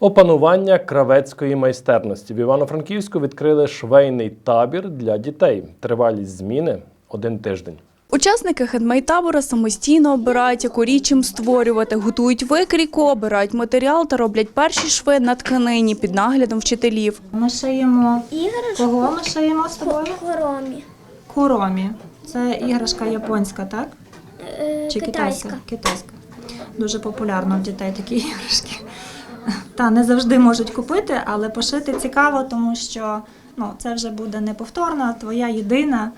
Опанування кравецької майстерності в Івано-Франківську відкрили швейний табір для дітей. Тривалість зміни один тиждень. Учасники хендмейд-табора самостійно обирають, яку річ їм створювати, готують викрійку, обирають матеріал та роблять перші шви на тканині під наглядом вчителів. Ми шиємо Іграшку кого ми шиємо з тобою? коромі. Куромі. Це іграшка японська, так? Е, Чи китайська? китайська. Китайська. Дуже популярно в дітей такі іграшки. Та не завжди можуть купити, але пошити цікаво, тому що ну, це вже буде неповторна, твоя єдина.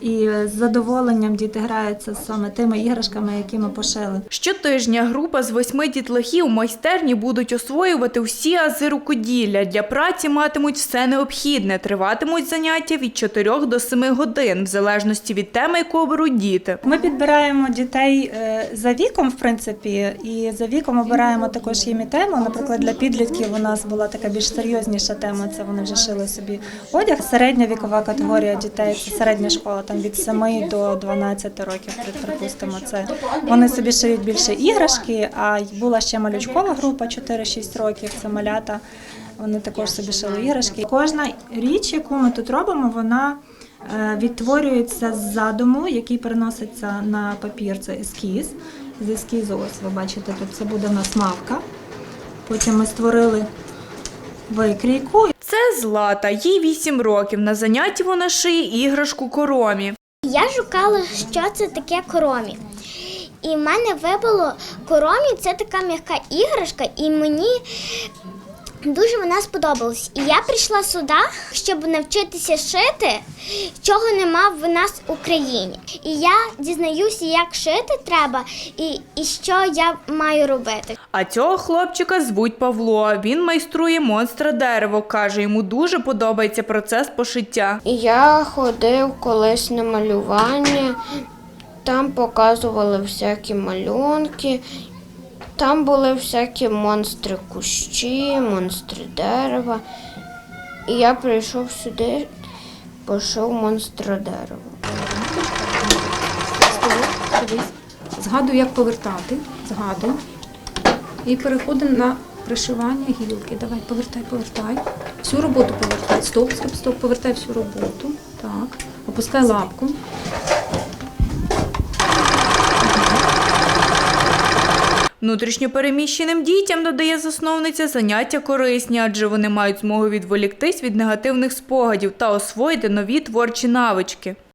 І з задоволенням діти граються саме тими іграшками, які ми пошили. Щотижня група з восьми дітлахів майстерні будуть освоювати всі ази рукоділля. Для праці матимуть все необхідне. Триватимуть заняття від 4 до 7 годин, в залежності від теми, яку оберуть діти. Ми підбираємо дітей е, за віком, в принципі, і за віком обираємо також їм і тему. Наприклад, для підлітків у нас була така більш серйозніша тема. Це вони вже шили собі одяг. Середня вікова категорія дітей це середня школа, там від 7 до 12 років, припустимо. Це вони собі шиють більше іграшки. А була ще малючкова група 4-6 років. Це малята. Вони також собі шили іграшки. Кожна річ, яку ми тут робимо, вона е, відтворюється з задуму, який переноситься на папір. Це ескіз. З ескізу, ось ви бачите, тут це буде в нас мавка. Потім ми створили викрійку. Це Злата, їй 8 років. На занятті вона шиє іграшку коромі. Я шукала, що це таке коромі. І в мене випало коромі це така м'яка іграшка, і мені дуже вона сподобалась. І я прийшла сюди, щоб навчитися шити, чого нема в нас в Україні. І я дізнаюся, як шити треба і, і що я маю робити. А цього хлопчика звуть Павло. Він майструє монстра дерево. Каже, йому дуже подобається процес пошиття. Я ходив колись на малювання, там показували всякі малюнки, там були всякі монстри кущі, монстри дерева. І я прийшов сюди, пошив монстра дерева. Згадую, як повертати. Згадую. І переходимо на пришивання гілки. Давай, повертай, повертай. Всю роботу повертай. Стоп, стоп, стоп, повертай всю роботу. Так. Опускай лапку. Внутрішньопереміщеним дітям додає засновниця заняття корисні, адже вони мають змогу відволіктись від негативних спогадів та освоїти нові творчі навички.